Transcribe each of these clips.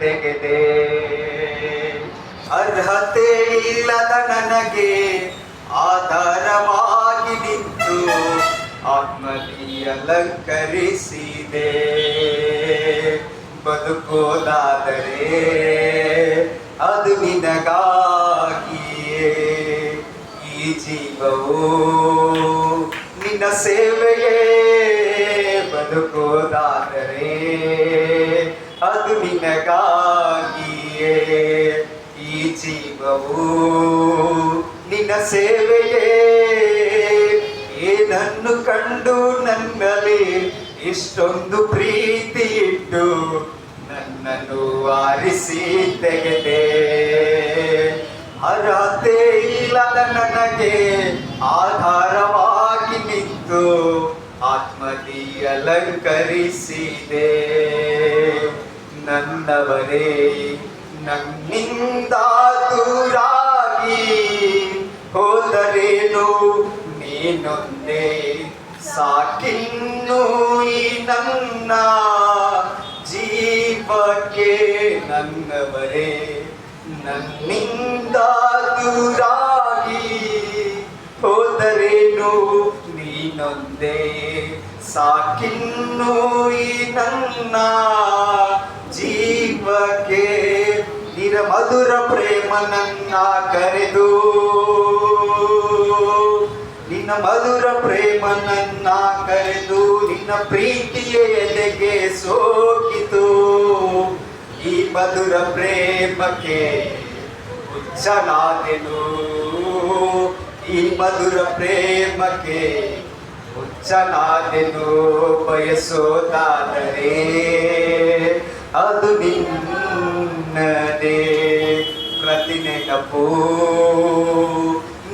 ತೆಗೆದೆ. ಅರ್ಹತೆ ಇಲ್ಲದ ನನಗೆ ಆಧಾರವಾಗಿ ನಿಂತು ಆತ್ಮದಿ ಅಲಂಕರಿಸಿದೆ. ಬದುಕೋದಾದರೆ ಅದು ನಿನಗಾಗಿಯೇ. ಈ ಜೀವವು ನಿನ್ನ ಸೇವೆಯೇ. ಬದುಕೋದಾದರೆ ಅದು ಈ ಜೀವವು ನಿನ್ನ ಸೇವೆಯೇ. ಏನನ್ನು ಕಂಡು ನನ್ನಲ್ಲಿ ಇಷ್ಟೊಂದು ಪ್ರೀತಿ ಇಟ್ಟು ನನ್ನನ್ನು ಆರಿಸಿ ತೆಗೆದೆ. ಅರ್ಹತೆ ಇಲ್ಲದ ನನಗೆ ಆಧಾರವಾಗಿ ನಿಂತು ಆತ್ಮದಿ ಅಲಂಕರಿಸಿದೆ. ನನ್ನವರೇ, ನನ್ನಿಂದ ದೂರಾಗಿ ಹೋದರೇನು ನೀನೊಂದೇ? ಸಾಕಿನ್ನು ಈ ನನ್ನ ಜೀವಕ್ಕೆ ನನ್ನವರೇ, ನನ್ನಿಂದ ದೂರಾಗಿ ಹೋದರೇನು ನೀನೊಂದೇ? ಸಾಕಿನ್ನು ಈ ನನ್ನ ಜೀವಕ್ಕೆ ನಿರ ಮಧುರ ಪ್ರೇಮ ನನ್ನ ಕರೆದು, ನಿನ್ನ ಮಧುರ ಪ್ರೇಮ ನನ್ನ ಕರೆದು, ನಿನ್ನ ಪ್ರೀತಿಯ ಎಲೆಗೆ ಸೋಕಿತು. ಈ ಮಧುರ ಪ್ರೇಮಕ್ಕೆ ಹುಚ್ಚನಾದೆನು. ಈ ಮಧುರ ಪ್ರೇಮಕ್ಕೆ ಹುಚ್ಚನಾದೆನು. ಬಯಸೋದಾದರೆ ಅದು ಪ್ರತಿ ನೆನಪು.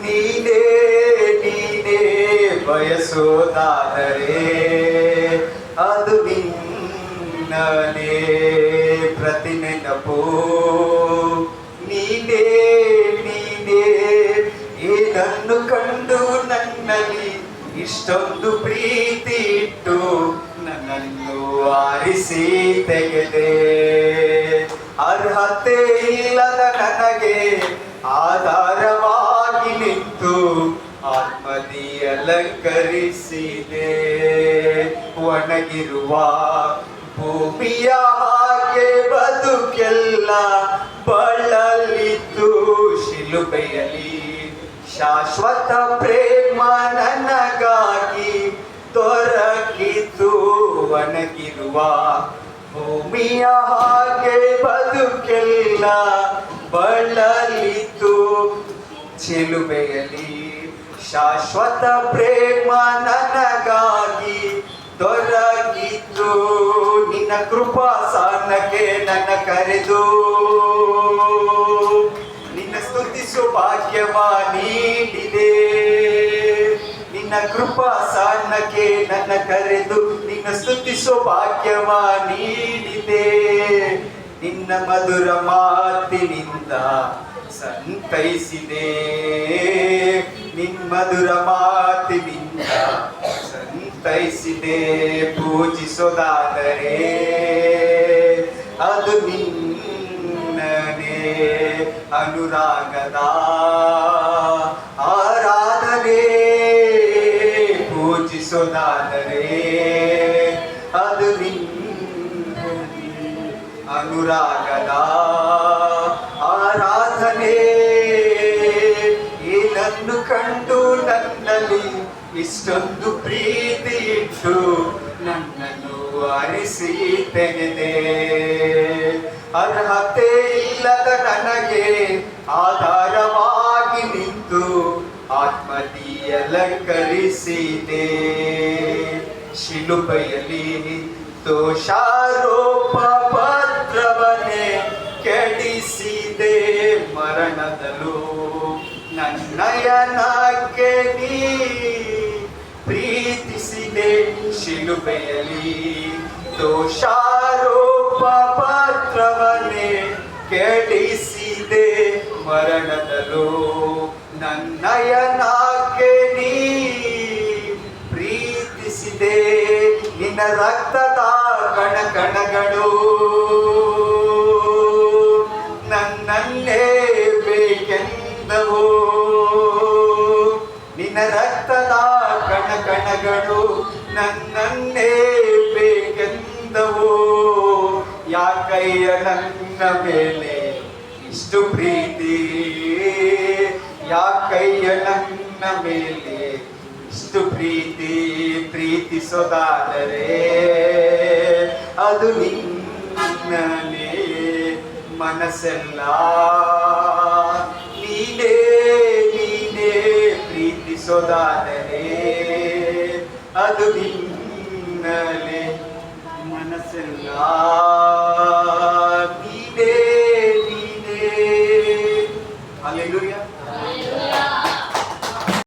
ನೀನೇ ನೀನೇ ಬಯಸೋದಾದರೆ ಅದು ನಿನ್ನದೇ ಪ್ರತಿ ನೆನಪು. ನೀನೇ ನೀನೇ, ಏನನ್ನು ಕಂಡು ನನ್ನಲ್ಲಿ ಇಷ್ಟೊಂದು ಪ್ರೀತಿ ಇಟ್ಟು ನನ್ನನ್ನು ಆರಿಸಿ ತೆಗೆದೆ. ಅರ್ಹತೆ ಇಲ್ಲದ ನನಗೆ ಆಧಾರವಾಗಿ ನಿಂತು ಆತ್ಮದಿ ಅಲಂಕರಿಸಿದೆ. ಒಣಗಿರುವ ಭೂಮಿಯ ಹಾಗೆ ಬದುಕೆಲ್ಲ ಬಳಲಿತು ಶಿಲುಬೆಯಲ್ಲಿ ಶಾಶ್ವತ ಪ್ರೇಮ ನನಗಾಗಿ ದೊರಕಿತು. ಒಣಗಿರುವ ಭೂಮಿಯ ಹಾಗೆ ಬದುಕೆಲ್ಲ, ಬಳಲಿತು ಚಿಲುಬೆಯಲ್ಲಿ ಶಾಶ್ವತ ಪ್ರೇಮ ನನಗಾಗಿ ದೊರಕಿತು. ನಿನ್ನ ಕೃಪಾ ಸಾನಕ್ಕೆ ನನ್ನ ಕರೆದು. ನಿನ್ನ ಸ್ತುತಿಸು ಭಾಗ್ಯವ ನೀಡಿದೆ. ನಿನ್ನ ಕೃಪಾ ಸಾನಕ್ಕೆ ನನ್ನ ಕರೆದು. ನಿನ್ನ ಸ್ತುತಿಸೋ ಭಾಗ್ಯವ ನೀಡಿದೆ ನಿನ್ನ ಮಧುರ ಮಾತಿನಿಂದ ಸಂತೈಸಿದೆ. ಮಧುರ ಮಾತಿನಿಂದ ಸಂತೈಸಿದೆ. ಪೂಜಿಸೋದಾದರೆ ಅದು ನಿನ್ನನೇ ಅನುರಾಗದ ಆರಾಧನೆ. ಪೂಜಿಸೋದಾದರೆ ಇಷ್ಟೊಂದು ಪ್ರೀತಿ ಇಟ್ಟು ನನ್ನನ್ನು ಅರಿಸಿ ತೆಗೆದೆ. ಅರ್ಹತೆ ಇಲ್ಲದ ನನಗೆ ಆಧಾರವಾಗಿ ನಿಂತು ಆತ್ಮದೀಯ ಅಲಂಕರಿಸಿದೆ. ಶಿಲುಬೆಯಲ್ಲಿ ದೋಷಾರೋಪ ಪತ್ರವನ್ನೇ ಕೆಡಿಸಿದೆ. ಮರಣದಲ್ಲೂ ನನ್ನಯನಕ್ಕೆ ನೀ ಶಿಲುಬೆಯಲ್ಲಿ ದೋಷಾರೋಪ ಪಾತ್ರವನ್ನೇ ಕೆಡಿಸಿದೆ ಮರಣದಲೋ ನನ್ನಯನಾಕೆ ನೀ ಪ್ರೀತಿಸಿದೆ ನಿನ್ನ ರಕ್ತದ ಕಣಕಣಗಳು. ನನ್ನಲ್ಲೇ ಬೇಕೆಂದವೋ. ಕಣ ಕಣಗಳು ನನ್ನನ್ನೇ ಬೇಕೆಂದವೋ? ಯಾಕಯ್ಯ ನನ್ನ ಮೇಲೆ ಇಷ್ಟು ಪ್ರೀತಿ? ಯಾಕಯ್ಯ ನನ್ನ ಮೇಲೆ ಇಷ್ಟು ಪ್ರೀತಿ ಪ್ರೀತಿಸೋದಾದರೆ? ಅದು ನಿನ್ನನೇ ಮನಸ್ಸೆಲ್ಲ ನೀನೇ ನೀನೇ ಪ್ರೀತಿಸೋದಾದರೆ. ಅದು ನಿನ್ನಲೆ